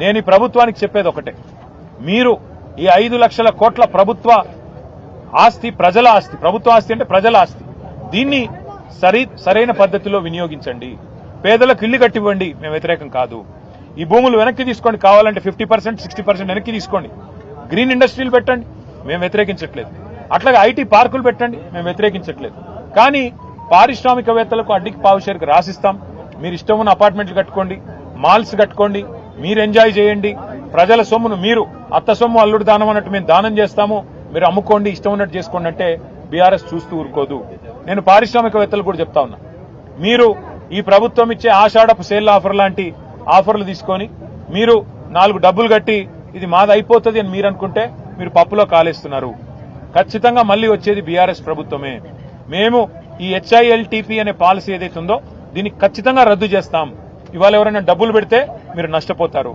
నేను ఈ ప్రభుత్వానికి చెప్పేది ఒకటే. మీరు ఈ ఐదు లక్షల కోట్ల ప్రభుత్వ ఆస్తి ప్రజల ఆస్తి ప్రభుత్వ ఆస్తి అంటే ప్రజల ఆస్తి. దీన్ని సరి సరైన పద్ధతిలో వినియోగించండి. పేదలకు ఇల్లు కట్టివ్వండి మేము వ్యతిరేకం కాదు. ఈ భూములు వెనక్కి తీసుకోండి కావాలంటే ఫిఫ్టీ పర్సెంట్ సిక్స్టీ పర్సెంట్ వెనక్కి తీసుకోండి. గ్రీన్ ఇండస్ట్రీలు పెట్టండి మేము వ్యతిరేకించట్లేదు. అట్లాగే ఐటీ పార్కులు పెట్టండి మేము వ్యతిరేకించట్లేదు. కానీ పారిశ్రామికవేత్తలకు అడ్డికి పావుషేరుకు రాసిస్తాం. మీరు ఇష్టం ఉన్న అపార్ట్మెంట్లు కట్టుకోండి మాల్స్ కట్టుకోండి మీరు ఎంజాయ్ చేయండి. ప్రజల సొమ్మును మీరు అత్త సొమ్ము అల్లుడు దానం అన్నట్టు మేము దానం చేస్తాము. మీరు అమ్ముకోండి ఇష్టం ఉన్నట్టు చేసుకోండి అంటే బీఆర్ఎస్ చూస్తూ ఊరుకోదు. నేను పారిశ్రామికవేత్తలు కూడా చెప్తా ఉన్నా. మీరు ఈ ప్రభుత్వం ఇచ్చే ఆషాఢపు సేల్ ఆఫర్ లాంటి ఆఫర్లు తీసుకొని మీరు నాలుగు డబ్బులు కట్టి ఇది మాది అయిపోతుంది అని మీరు అనుకుంటే మీరు పప్పులో కాలేస్తున్నారు. ఖచ్చితంగా మళ్ళీ వచ్చేది బీఆర్ఎస్ ప్రభుత్వమే. మేము ఈ హెచ్ఐఎల్టీపీ అనే పాలసీ ఏదైతే ఉందో దీన్ని ఖచ్చితంగా రద్దు చేస్తాం. ఇవాళ ఎవరైనా డబ్బులు పెడితే మీరు నష్టపోతారు.